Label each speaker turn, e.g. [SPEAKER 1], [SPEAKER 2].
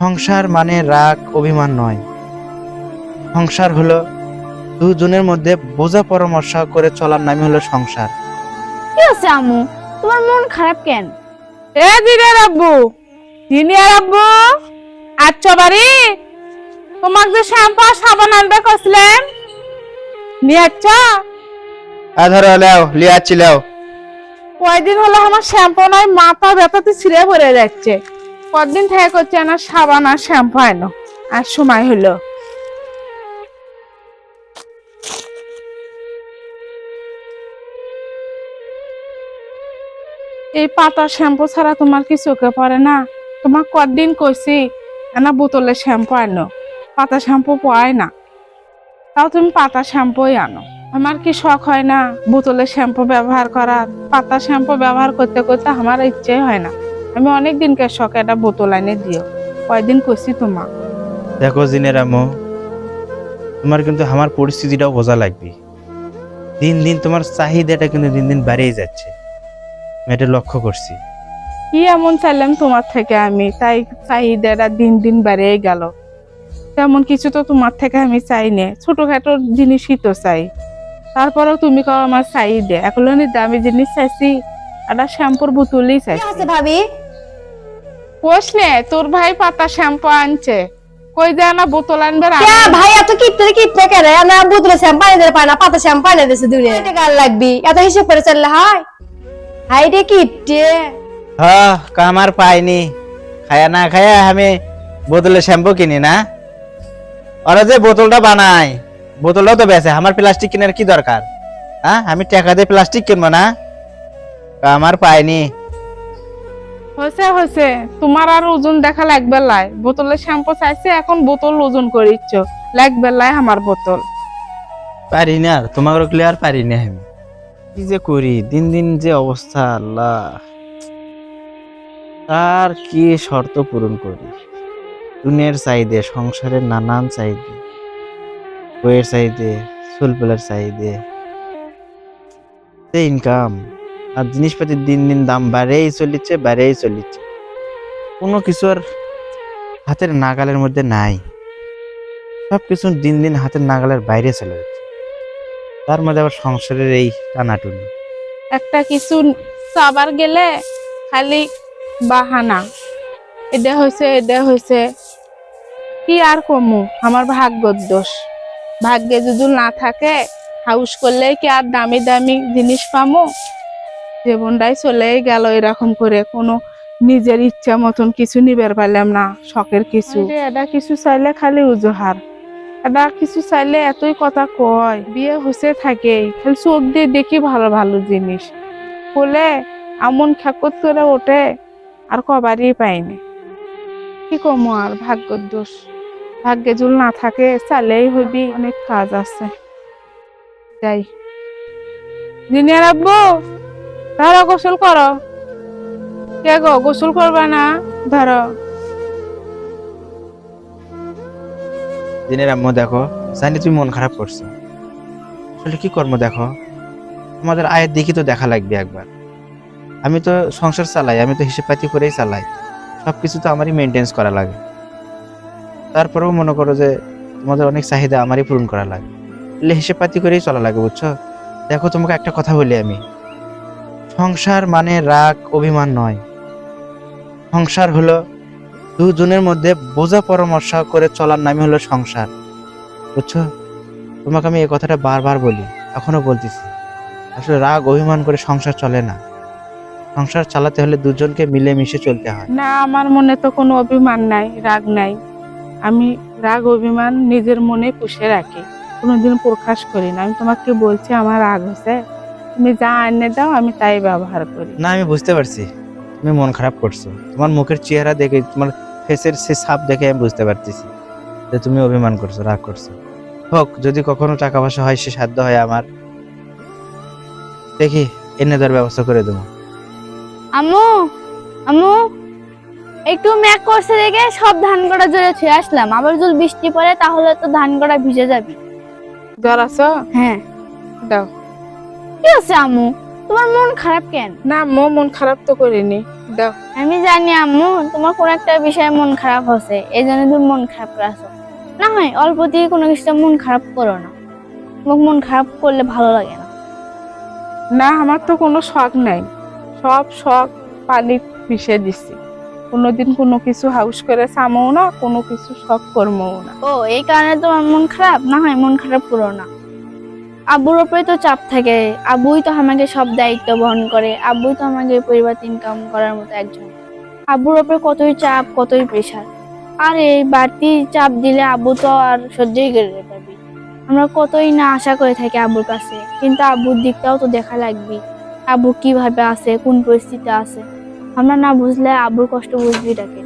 [SPEAKER 1] সংসার মানে রাগ অভিমান নয়। সংসার হলো দুজনের মধ্যে বোঝা পরামর্শ করে চলার নামই হলো সংসার।
[SPEAKER 2] কি আছে আম্মু? তোমার মন খারাপ কেন?
[SPEAKER 3] এ দিনের আব্বু দিনের আব্বু আচ্ছা বাড়ি তোমাকে যে শ্যাম্পু আর সাবান আনবে কসলেন নিয়ে আচ্ছা।
[SPEAKER 1] আ ধরো লেও লিয়াচ্ছি লেও।
[SPEAKER 3] কয়দিন হলো আমার শ্যাম্পু নাই মাথা ব্যথাতে ছিঁড়ে পড়ে যাচ্ছে। কদিন থেকে করছে না, সাবান আর শ্যাম্পু আনো আর সময় হলো এই পাতা শ্যাম্পু ছাড়া তোমার কি চোখে পড়ে না? তোমার কদিন কইছি না বোতলে শ্যাম্পু আনো পাতা শ্যাম্পু পায় না। তাও তুমি পাতা শ্যাম্পুই আনো। আমার কি শখ হয় না বোতলে শ্যাম্পু ব্যবহার করার? পাতা শ্যাম্পু ব্যবহার করতে করতে আমার ইচ্ছে হয় না। আমি অনেক দিনকে শখ একটা বোতল এনে দিও। কয়দিন কইছি তোমার
[SPEAKER 1] দেখো জিনের আম্মু তোমার কিন্তু আমার পরিস্থিতিটাও বোঝা লাগবে। দিন দিন তোমার চাহিদাটা কিন্তু দিন দিন বেড়েই যাচ্ছে। আমি এটা লক্ষ্য করছি।
[SPEAKER 3] কি এমন চাইলাম তোমার থেকে আমি তাই চাহিদাটা দিন দিন বেড়ে গেল। তেমন কিছু তো তোমার থেকে আমি চাই নে ছোটখাটো জিনিসই তো চাই। তারপরেও তুমি কও আমার চাই দে এখন দামি জিনিস চাইছি। একটা শ্যাম্পুর বোতলই
[SPEAKER 2] কি
[SPEAKER 3] চাইছি
[SPEAKER 2] হচ্ছে ভাবি?
[SPEAKER 3] কোষ নে তোর ভাই পাতা শ্যাম্পু আনছে। কই দে না বোতল আনবে আর
[SPEAKER 4] কে ভাই এত কিপতে কিপতে করে না বুতলে শ্যাম্পানি দিতে পায় না পাতা শ্যাম্পু শ্যাম্পানি দিছে দূরে টাকা লাগবি? এত হিসেব করে চললে হয়? হাই রে কিপটে।
[SPEAKER 1] হ্যাঁ কামার পাইনি। খায়া না খায়া আমি বোতলে শ্যাম্পু কিনি না। ওরা যে বোতলটা বানায় বোতলটাও তো বেছে আমার প্লাস্টিক কেনার কি দরকার? হ্যাঁ আমি টাকা দিয়ে প্লাস্টিক কিনবো না। আমার পাইনি।
[SPEAKER 3] হয়েছে হয়েছে। তোমার আর ওজন দেখা লাগবে লাই। বোতলে শ্যাম্পু চাইছে এখন বোতল ওজন করিচ্ছ লাগবে লাই আমার বোতল।
[SPEAKER 1] পারি না আর তোমাকে রকলে আর পারি না আমি। কি যে করি? দিন দিন যে অবস্থা আল্লাহ। তার কি শর্ত পূরণ করি? দুনিয়ার চাইদে সংসারের নানান চাইদে বইয়ের চাইদে সুলপুলের চাইদে ইনকাম আর জিনিসপাতির দিন দিন দাম বাড়েই চলিচ্ছে বাড়েই চলিচ্ছে। কোনো কিছু আর হাতের নাগালের মধ্যে নাই। সব কিছু দিন দিন হাতের নাগালের বাইরে চলে যাচ্ছে। তার মধ্যে আবার সংসারের এই টানাটুনি।
[SPEAKER 3] একটা কিছু চাবার গেলে খালি বাহানা। এটা হয়েছে এটা হয়েছে কি আর কমু? আমার ভাগ্যর দোষ। ভাগ্যে যদি না থাকে হাউস করলেই কি আর দামি দামি জিনিস পামো? জীবনটাই চলেই গেল এরকম করে। কোনো নিজের ইচ্ছা মতন কিছু নিবার পাইলাম না, শখের কিছু। এটা কিছু চাইলে খালি উজোহার। এটা কিছু চাইলে এতই কথা কয়, বিয়ে হসে থাকে খালি চোখ দিয়ে দেখি ভালো ভালো জিনিস। বলে এমন খ্যাকত করে ওঠে, আর কবারই পাইনি। কি কম আর, ভাগ্যর দোষ। ভাগ্যে জুল না থাকে, চালেই হবি অনেক কাজ আছে। যাই। জিনিয়ার আব্বু! ধরো, গোসল করো। কে গো, গোসল করবা না? ধরো।
[SPEAKER 1] দিনের আম্মু, দেখো জানি তুমি মন খারাপ করছ। আসলে কি কর্ম দেখো? আমাদের আয়ের দিকে তো দেখা লাগবে একবার। আমি তো সংসার চালাই, আমি তো হিসেব পাতি করেই চালাই। সব কিছু তো আমারই মেনটেন্স করা লাগে। তারপরেও মনে করো যে, তোমাদের অনেক চাহিদা আমারই পূরণ করা লাগে। এলে হিসেব পাতি করেই চলা লাগে, বুঝছ? দেখো, তোমাকে একটা কথা বলি আমি। সংসার মানে রাগ, অভিমান নয়। সংসার হলো দুজনের মধ্যে বোঝা পরামর্শ করে চলার নামই হলো সংসার। বুঝছ? তোমাকে আমি এই কথাটা বারবার বলি, এখনও বলতেছি। আসলে রাগ, অভিমান করে সংসার চলে না। সংসার চালাতে হলে দুজনকে মিলেমিশে চলতে হয়।
[SPEAKER 3] না, আমার মনে তো কোনো অভিমান নাই, রাগ নাই। আমি রাগ, অভিমান নিজের মনে পুষে রাখি। কোনোদিন প্রকাশ করি না। আমি তোমাকে বলছি, আমার রাগ হয়েছে। তুমি যা এনে দাও আমি তাই ব্যবহার করি।
[SPEAKER 1] না আমি বুঝতে পারছি। তুমি মন খারাপ করছ। তোমার মুখের চেহারা দেখে তোমার ফেসের সে ছাপ দেখে আমি বুঝতে পারতেছি যে তুমি অভিমান করছ রাগ করছ। হোক যদি কখনো টাকা পয়সা হয় সে সাধ্য হয় আমার। দেখি এনে দেওয়ার ব্যবস্থা করে দেবো।
[SPEAKER 2] আম্মু আম্মু একটু ম্যাক করছে দেখে সব ধান কটা জোরে ছুঁয়ে আসলাম। আবার যদি বৃষ্টি পড়ে তাহলে তো ধান কটা ভিজে যাবে।
[SPEAKER 3] জ্বর আছো?
[SPEAKER 2] হ্যাঁ।
[SPEAKER 3] দাও।
[SPEAKER 2] কি হচ্ছে আম্মু? তোমার মন খারাপ কেন?
[SPEAKER 3] না আম্মু মন খারাপ তো করিনি। দেখ
[SPEAKER 2] আমি জানি আম্মু তোমার কোন একটা বিষয়ে মন খারাপ হচ্ছে এই জন্য তুমি মন খারাপ করে না হয় অল্প দিয়ে কোনো কিছুতে মন খারাপ করো না। তোমাকে মন খারাপ করলে ভালো লাগে না।
[SPEAKER 3] না আমার তো কোনো শখ নাই। সব শখ পানি পিষে দিছি। কোনোদিন কোনো কিছু হাউস করে চামও না কোনো কিছু শখ করবও না।
[SPEAKER 2] ও এই কারণে তোমার মন খারাপ? না হয় মন খারাপ করো না। আব্বুর ওপরে তো চাপ থাকে। আব্বুই তো আমাকে সব দায়িত্ব বহন করে। আব্বুই তো আমাকে পরিবার ইনকাম করার মতো একজন। আব্বুর ওপরে কতই চাপ, কতই প্রেশার আর এই বাড়তি চাপ দিলে আব্বু তো আর সহ্যই করে পারবি। আমরা কতই না আশা করে থাকি আব্বুর কাছে, কিন্তু আব্বুর দিকটাও তো দেখা লাগবে। আব্বু কীভাবে আছে, কোন পরিস্থিতিতে আছে? আমরা না বুঝলে আব্বুর কষ্ট বুঝবি ডাকে